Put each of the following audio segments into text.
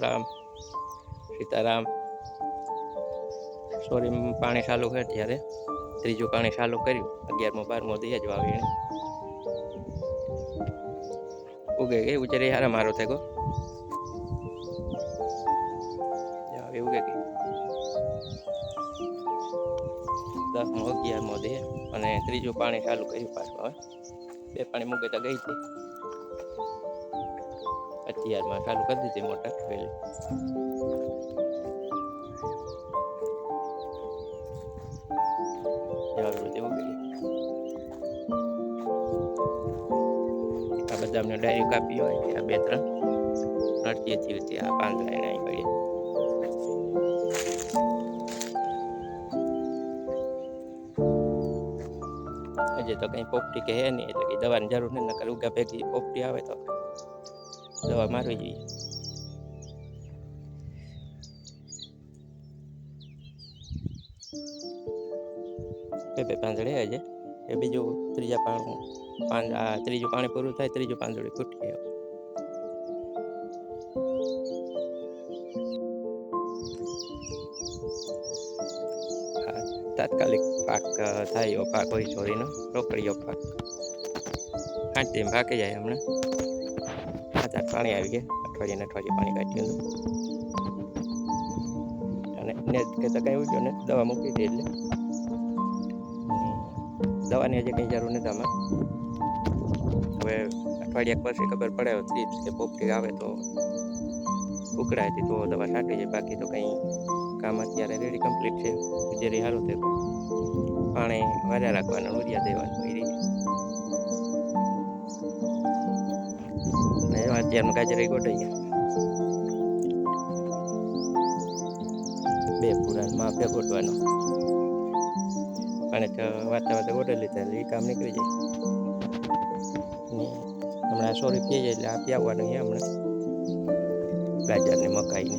Ram. Ram Sitaram. Sorry પાણી ચાલુ છે ત્યારે ત્રીજું પાણી ચાલુ કર્યું. અગિયારમો, બારમો દઈ જ વાવીને ઉગે ગઈ ઉચરે યાર મારો થઈ ગયો આવી ઉગે ગઈ. દસમો, અગિયારમો દે. અને ત્રીજું પાણી ચાલુ કર્યું પાછું હવે. બે પાણી મૂકે તો ગઈ હતી અત્યારમાં ચાલુ કરી દીધી મોટર પહેલી આવી બધી ઉગી આ બધા અમને ડાયરી કાપી હોય આ બે ત્રણ નડતી હતી રીતે આ પાંચ લાઈન અહીં પડી હજી તો કંઈ પોપટી કે હે નહીં એટલે કે દવાની જરૂર નહીં નકર ઉગા ભેગી પોપટી આવે તો દવા મારવી જોઈએ. બે બે પાંદડે આજે એ બીજું ત્રીજા પાણી આ ત્રીજું પાણી પૂરું થાય, ત્રીજું પાંદડું ફૂટી ગયું તાત્કાલિક પાક થાય એવો પાક હોય ચોરીનો રોકડીયો પાક. આઠ દિન પાકી જાય હમણાં આઠ પાણી આવી ગયા. અઠવાડિયાને અઠવાડિયે પાણી કાઢ્યું હતું અને ને કહેતા કંઈ ઉગ્યો ને દવા મૂકી દે એટલે. દવાની હજી કંઈ જરૂર નથી આમાં. હવે અઠવાડિયા પછી ખબર પડે ત્રીસ કે પોપટી આવે તો ઉકળાય હતી તો દવા છાંટી જાય બાકી તો કંઈ કામ અત્યારે રેડી કમ્પ્લીટ છે. જેરી સારું છે પાણી વધારે રાખવાનું, ઉરિયા દેવાનું એ રીતે ને એમાં અત્યારનું ગાજર ગોટાઈ ગયા બે પુરાણ માપે ગોટવાનો અને તો વાતા વાતા ગોટે લીધા એટલે એ કામ નીકળી જાય ને હમણાં સો રૂપિયા જાય એટલે આપી આવવાનું છે હમણાં ગાજરને મકાઈને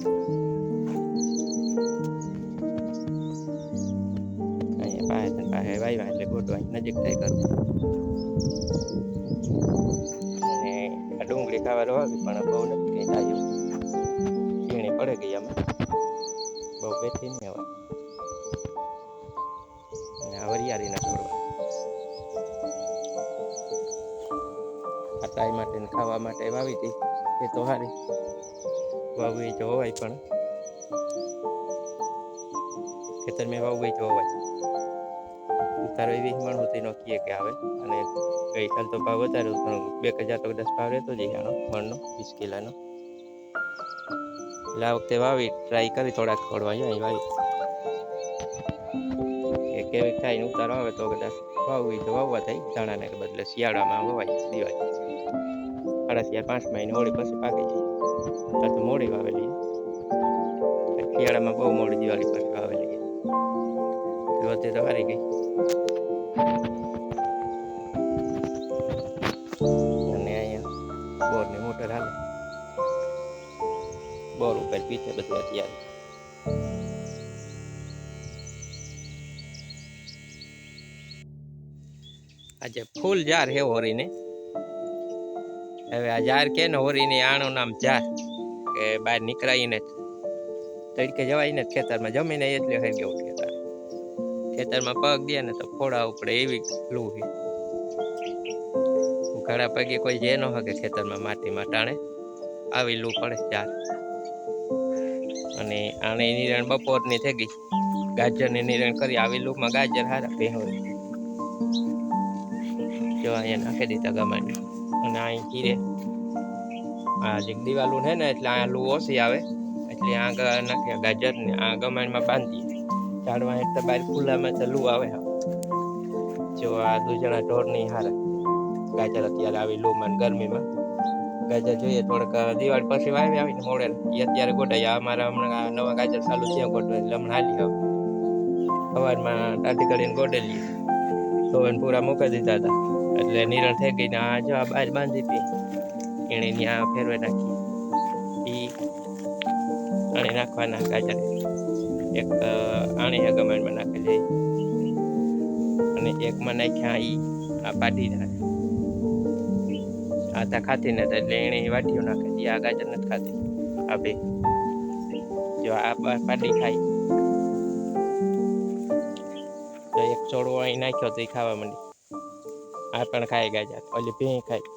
અહીંયા પાસે ને પાસે વાવ્યા એટલે ગોટવાની નજીક થાય કરું અને આ ડુંગળી પણ બહુ નથી થાય એવું ઝીણી પડે ગઈ અમે બહુ બેઠી નહીં હવે. અને આ વરિયાળીના છોડવા. આ તાઈ માટે ખાવા માટે વાવી હતી. એ તો સારી વાવવી જોવાય પણ. ખેતર મેં વાવવી તો ઉતારો એવી મણ હતી નો કે આવે. અને ગઈકાલ તો ભાવ વધારે પણ બે હજાર તો દસ ભાવ રહેતો જ આનો, મણનો, વીસ કિલોનો. એટલે આ વખતે વાવી ટ્રાય કરી થોડાક ખોડવા અહીં વાવી. કે કેવી થાય ને ઉતારો આવે તો કદાચ વાવવી તો વાવવા થાય. ધાણાને બદલે શિયાળામાં વવાય, દિવાળી. સાડા શિયાળ, પાંચ મહિને હોળી પછી પાકી જાય. આ તો મોડી વાવેલી શિયાળામાં બહુ મોડી દિવાળી પછી વાવેલી વધે વખતે તો હારી ગઈ. ઉપર પીછે અત્યારે આજે ફૂલ જાર હે હોરીને. હવે આ જાર કે ને હોરીને આનું નામ જાર કે બહાર નીકળાઈને તડકે જવાય ખેતરમાં, જમીને એટલે ઉઠે ખેતર. ખેતરમાં પગ દે ને તો ફોડા ઉપડે એવી લૂ હે ઘણા પગે કોઈ જે ન હકે ખેતરમાં માટીમાં ટાણે, આવી લૂ પડે ચાર અને આને નિરણ બપોરની થઈ ગઈ. ગાજરની નિરણ કરી આવી લૂમાં ગાજર હારા ભેહો જો અહીંયા નાખી દીધા ગમાડી અને અહીં કીરે આ જે દિવાલું છે ને, એટલે આ લૂ ઓછી આવે. એટલે આગળ નાખ્યા ગાજર ને આ ગમાણીમાં બાંધીએ. ઝાડમાં એટલે બહાર ખુલ્લામાં તો લૂ આવે જો આ દુજણા ઢોરની હારા. ગાજર અત્યારે આવી લૂમાં ગરમીમાં. ગાજર જોઈએ થોડાક દિવાળી પછી વાવી આવીને મોડેલ એ અત્યારે ગોટાઈ આ અમારા હમણાં નવા ગાજર ચાલુ છે ગોટવા એટલે હમણાં હાલી આવ. સવારમાં તાતી કરીને ગોટેલી તો એને પૂરા મૂકી દીધા હતા. એટલે નિરણ થઈ ગઈ ને આ જો આ બહાર બાંધી હતી. એણે ત્યાં ફેરવે નાખી. ઈ આણી નાખવાના ગાજર. એક આણી આણે નાખી નાખેલી. અને એકમાં નાખ્યા ઈ, આ પાટી આ તા ખાતી નથી એટલે એણે વાટીઓ નાખે હતી આ ગાજર નથી ખાતી આ બે. જો આ પાટી ખાય તો એક છોડવો અહીં નાખ્યો તો એ ખાવા માંડી આ પણ ખાય ગાજર. ઓલી ભે ખાય.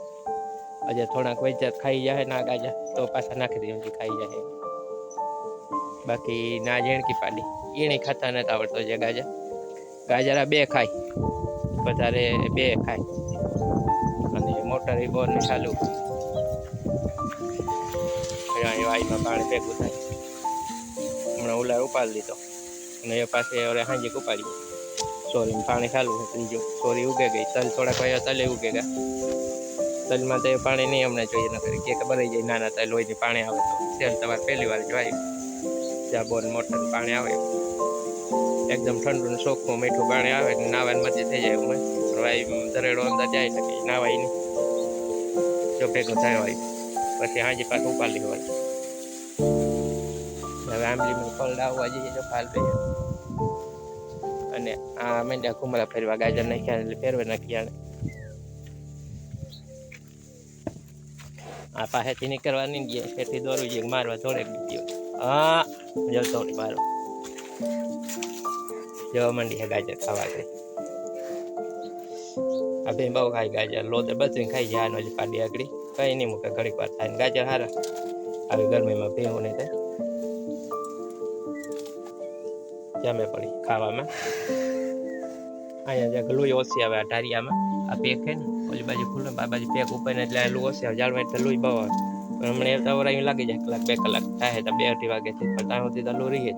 આજે થોડાક વૈજાત ખાઈ જાય ના ગાજર. તો પાછા નાખી દે ખાઈ જાય. બાકી ના જેણકી પાડી. એને ખાતા નથી આવડતો જે ગાજર. ગાજર આ બે ખાય. વધારે બે ખાય. મોટર એ બોર ને ચાલુ વાઈમાં પાણી ભેગું થાય. હમણાં ઉલાર ઉપાડી દીધો અને એ પાસે હવે હાંજે ઉપાડી સોરી પાણી ચાલુ છે ત્રીજું સોરી ઉગે ગઈ. તલ થોડાક વાયા તલે ઉગે ગયા. તલમાં તો એ પાણી નહીં હમણાં જોઈએ. ન કરી કે ભરાઈ જાય નાના તલ હોય ને પાણી આવે તો. તેલ તમારે પહેલી વાર જોવાય જ્યાં. બોર મોટર પાણી આવે. એકદમ ઠંડુ ને ચોખ્ખું મીઠું પાણી આવે ને નાવાની મજા થઈ જાય ભાઈ દરેડો અંદર જાય એટલે નાવાય નહીં. જો ભેગો થયો હોય. પછી હાજી પાછું ઉપાડી હોય હવે આંબલીમાં ફળ લાવવા જઈએ જો ફાલ ભાઈ અને આ મેંડા કુમરા ફેરવા ગાજર નાખ્યા એટલે ફેરવે નાખ્યા આ પાસેથી નીકળવાની ગયા તેથી દોરવી જઈએ મારવા થોડે ગયો. હા જો થોડી મારો. જવા માંડી ગાજર ખાવા ગઈ આ બે બહુ ખાઈ ગાજર લોદે બધું ખાઈ જાય, આનો પાડી આગળ. કઈ નહીં મૂકે, ઘડીક વાર થાય ગાજર હારા. આવી ગરમીમાં ભેવું નહીં થાય. જમે પડી ખાવામાં. અહીંયા જ્યાં ગલું ઓછી આવે આ ઢારિયામાં. આ પેક છે ને, ઓલી બાજુ ખુલ્લો, આ બાજુ પેક ઉપર એટલે આ ઓછી આવે. જાળમાં એટલે લુઈ બહુ આવે. પણ હમણાં એ તવર અહીં લાગી જાય કલાક બે કલાક થાય તો બે અઢી વાગ્યાથી પણ ત્યાં સુધી તો લું રહીએ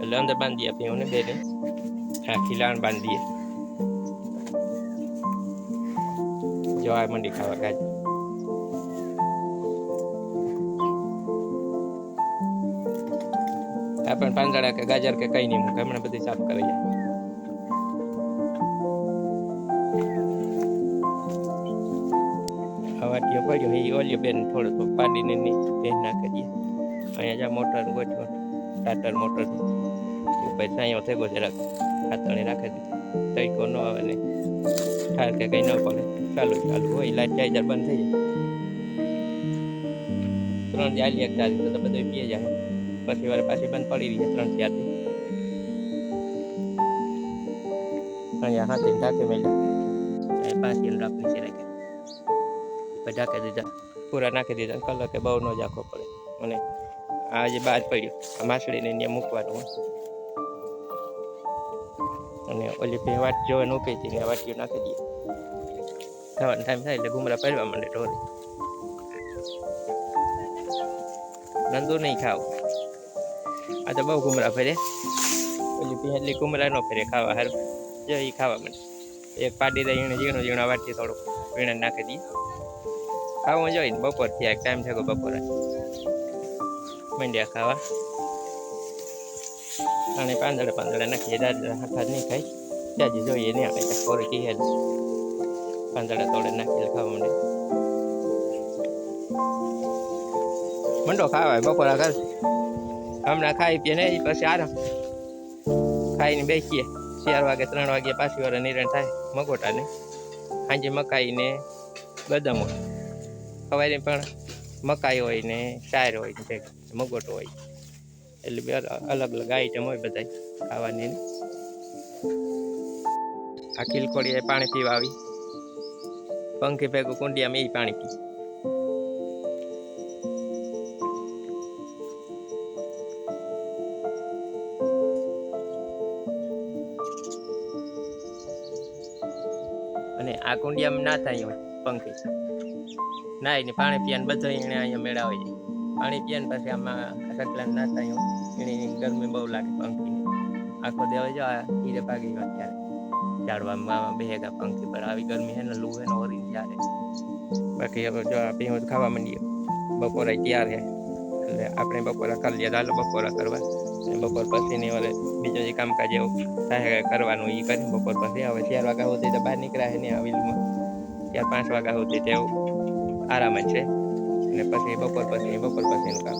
એટલે અંદર બાંધીએ આપીએ હું ને આખી લાણ બાંધીએ. જો આ મંડી ખાવા ગાજર આ પણ પાંદડા કે ગાજર કે કઈ નહીં મૂકે હમણાં બધી સાફ કરી જાય હવાટીઓ પડ્યો એ ઓલિયો બેન થોડો તો પાડીને નીચે બેન નાખી દઈએ અહીંયા જ્યાં મોટર ગોઠવો ટાટર મોટર પછી સાંયો થયો જરાક ખાતણી રાખી દીધી તરીકો ન આવે ને ઠાર કે કંઈ ન પડે. ચાલુ ચાલુ. હોય લાઈટ ચાર્જર બંધ થઈ જાય. ત્રણ ચાલી એક ચાલી તો બધું પીએ જાય. પછી વારે પાછી બંધ પડી રહી ત્રણ ચારથી. અહીંયા હાથે ઢાંકી મેળ્યા પાછી રાખી છે રાખે ઢાંકી દીધા. પૂરા નાખી દીધા. કલર કે બહુ ન જ આખો પડે. અને આ જે બહાર પડ્યું આ માછડીને અહીંયા મૂકવાનું હોય. અને ઓલી બે વાટ જો ઉકે હતી ને વાટીઓ નાખી દઈએ ખાવાનો ટાઈમ થાય એટલે ગુમરા પહેરવા માંડે ઢોરી નંદુ નહીં ખાવ. આ તો બહુ ઘુમરા ફેરે. ઓલી પહેલી ગુમરા ન ફેરે ખાવા હાર. જો એ ખાવા માંડે. એક પાડી દઈ એને ઝીણું ઝીણું વાટી થોડુંક વીણે નાખી દઈએ ખાવું જોઈએ બપોર થયા ટાઈમ થયો બપોરે. મંડ્યા ખાવા. અને પાંદડા પાંદડા નાખીએ દાદા હાથા નહીં ખાય. ત્યાં જોઈએ નહીં આવે ખોરે કહીએ પાંદડા તોડે નાખીને ખાવા માંડે. મંડો ખાવા બપોરા કર હમણાં ખાઈ પીએ ને પછી આરામ. ખાઈને બેસીએ. ચાર વાગે, ત્રણ વાગે પાછી વાર નિરણ થાય, મગોટાને. સાંજે મકાઈ ને બદામ. સવારે પણ મકાઈ હોય ને શાયર હોય ને મગોટો હોય. એટલે બે અલગ અલગ આઈટમ હોય બધા ખાવાની આ ખીલકોડી એ પાણી પીવા આવી. પંખી ભેગું કુંડિયામાં એ પાણી પી. અને આ કુંડિયામાં ના થાય હોય પંખી. ના એને પાણી પીવાનું બધું એને અહીંયા મેળાવે હોય. પાણી પીવાનું પછી આમાં રગલાન ના થાય એની ગરમી બહુ લાગે પંખીને. આખો દેવા જો હીરે ભાગી ગયો ત્યારે ઝાડવામાં બેહેગા પંખી પર. આવી ગરમી હે ને, લૂ હે ને ઓરી ત્યારે. બાકી હવે જો આ હું ખાવા માંડીએ. બપોરે તૈયાર હે. એટલે આપણે બપોરા કરી લઈએ. ચાલો બપોરા કરવા. બપોર પછીની વળે બીજો જે કામકાજ એવું થાય કરવાનું એ કરી બપોર પછી. હવે ચાર વાગ્યા સુધી તો બહાર નીકળ્યા ને આ વિલમાં. ચાર પાંચ વાગ્યા સુધી તેવું આરામ છે. અને પછી બપોર પછી બપોર પછીનું કામ.